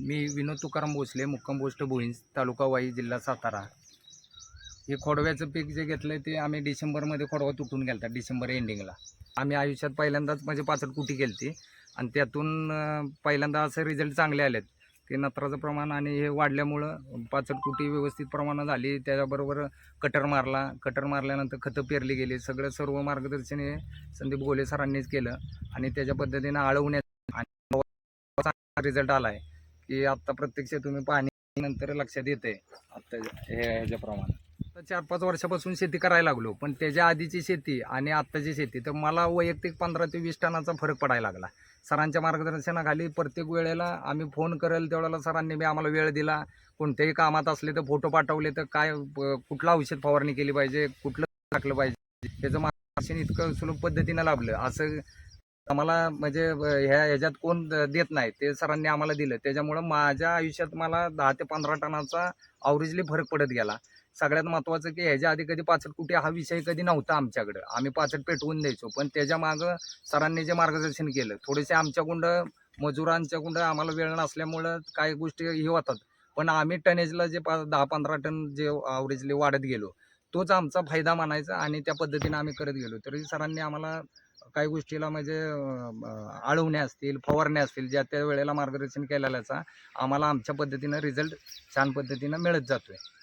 मी विनोद तुकाराम भोसले मुक्काम पोस्ट भोईंज तालुका वाई जिल्हा सातारा. हे खोडव्याचं पीक जे घेतलं ते आम्ही डिसेंबरमध्ये खोडवा तुटून गेलता डिसेंबर एंडिंगला आम्ही आयुष्यात पहिल्यांदाच म्हणजे पाचट कुटी केली आणि त्यातून पहिल्यांदा असे रिझल्ट चांगले आलेत. की नत्राचं प्रमाण आणि हे वाढल्यामुळं पाचट कुटी व्यवस्थित प्रमाणात झाली. त्याच्याबरोबर कटर मारला. कटर मारल्यानंतर खतं पेरली गेली. सगळं सर्व मार्गदर्शन हे संदीप गोले सरांनीच केलं आणि त्याच्या पद्धतीनं आळवण्यात आणि रिझल्ट आला आहे की आत्ता प्रत्यक्ष तुम्ही पाणी नंतर लक्षात येते आत्ता हे ह्याच्याप्रमाणे. चार पाच वर्षापासून शेती करायला लागलो पण त्याच्या आधीची शेती आणि आत्ताची शेती तर मला वैयक्तिक पंधरा ते वीस टनाचा फरक पडायला लागला. सरांच्या मार्गदर्शनाखाली प्रत्येक वेळेला आम्ही फोन करेल तेवढ्याला सरांनी बी आम्हाला वेळ दिला. कोणत्याही कामात असले तर फोटो पाठवले तर काय कुठलं औषध फवारणी केली पाहिजे कुठलं टाकलं पाहिजे त्याचं मार्गदर्शन इतकं सुलभ पद्धतीनं लाभलं. असं आम्हाला म्हणजे ह्या ह्याच्यात कोण द- देत नाही ते सरांनी आम्हाला दिलं. त्याच्यामुळं माझ्या आयुष्यात मला दहा ते पंधरा टनाचा आवरेजली फरक पडत गेला. सगळ्यात महत्त्वाचं की ह्याच्या आधी कधी पाचट कुठे हा विषय कधी नव्हता आमच्याकडं. आम्ही पाचट पेटवून द्यायचो. पण त्याच्या मागं सरांनी जे मार्गदर्शन केलं थोडेसे आमच्याकुंड मजुरांच्याकुंड आम्हाला वेळ नसल्यामुळं काही गोष्टी हे होतात. पण आम्ही टनेजला जे पा दहा पंधरा टन जे आवरेजले वाढत गेलो तोच आमचा फायदा मानायचा आणि त्या पद्धतीने आम्ही करत गेलो. तरी सरांनी आम्हाला काही गोष्टीला म्हणजे आळवणे आळवण्या असतील फवारण्या असतील ज्या त्या वेळेला मार्गदर्शन केलेल्याचा आम्हाला आमच्या पद्धतीनं रिझल्ट छान पद्धतीनं मिळत जातो आहे